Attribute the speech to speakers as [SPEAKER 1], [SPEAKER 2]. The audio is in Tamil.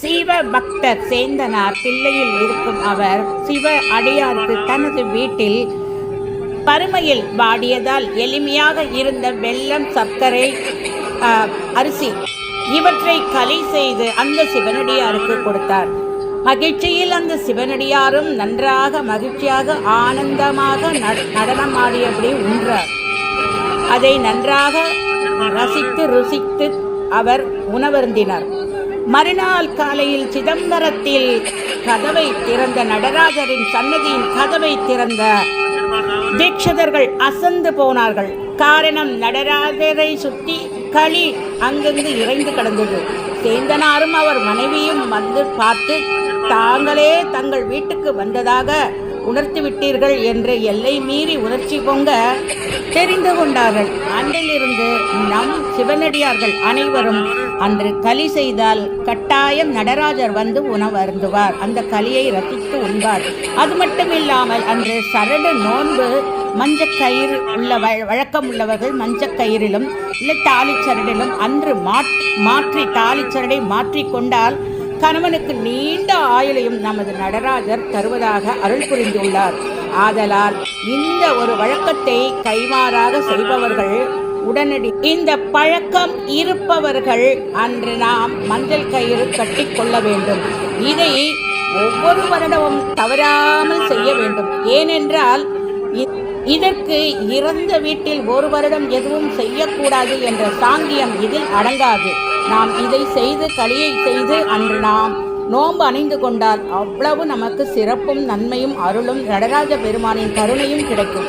[SPEAKER 1] சிவ பக்தர் சேந்தனார் பிள்ளையில் இருக்கும் அவர் சிவ அடியார்க்கு தனது வீட்டில் பருமையில் வாடியதால் எளிமையாக இருந்த வெள்ளம் சர்க்கரை அரிசி இவற்றை கலை செய்து அந்த சிவனடியாருக்கு கொடுத்தார். மகிழ்ச்சியில் அந்த சிவனடியாரும் நன்றாக மகிழ்ச்சியாக ஆனந்தமாக நட- நடனமாடியபடி உன்றார் அதை நன்றாக ரசித்து ருசித்து அவர் உணவருந்தினார். மறுநாள் காலையில் சிதம்பரத்தில் கதவை திறந்த நடராஜரின் சன்னதியின் கதவை திறந்த தீட்சிதர்கள் அசந்து போனார்கள். காரணம் நடராஜரை சுற்றி களி அங்கங்கு இறைந்து கிடந்தது. சேந்தனாரும் அவர் மனைவியும் வந்து பார்த்து தாங்களே தங்கள் வீட்டுக்கு வந்ததாக உணர்த்தி விட்டீர்கள் என்று எல்லை மீறி உணர்ச்சி பொங்க தெரிந்து கொண்டார்கள். அன்றிலிருந்து நம் சிவனடியார்கள் அனைவரும் அன்று களி செய்தால் கட்டாயம் நடராஜர் வந்து உணவு அருந்துவார் அந்த களியை ரசித்து உண்பார். அது மட்டும் இல்லாமல் அன்று சரடு நோன்பு மஞ்சக்கயிறு உள்ள வழ- வழக்கம் உள்ளவர்கள் மஞ்சக்கயிறிலும் இல்லை தாலிச்சரடிலும் அன்று மாற்றி தாலிச்சரடை மாற்றி கொண்டால் கணவனுக்கு நீண்ட ஆயுளையும் நமது நடராஜர் தருவதாக அருள் புரிந்துள்ளார். ஆதலால் இந்த ஒரு வழக்கத்தை கைமாறாக செய்பவர்கள் உடனடி. இந்த பழக்கம் இருப்பவர்கள் அன்று நாம் மஞ்சள் கயிறு கட்டிக்கொள்ள வேண்டும். இதை ஒவ்வொரு வருடமும் தவறாமல் செய்ய வேண்டும். ஏனென்றால் இ- இதற்கு இறந்த வீட்டில் ஒரு வருடம் எதுவும் செய்யக்கூடாது என்ற சாங்கியம் இதில் அடங்காது. நாம் இதை செய்து களியை செய்து அன்று நாம் நோன்பு அணிந்து கொண்டால் அவ்வளவு நமக்கு சிறப்பும் நன்மையும் அருளும் நடராஜ பெருமானின் கருணையும் கிடைக்கும்.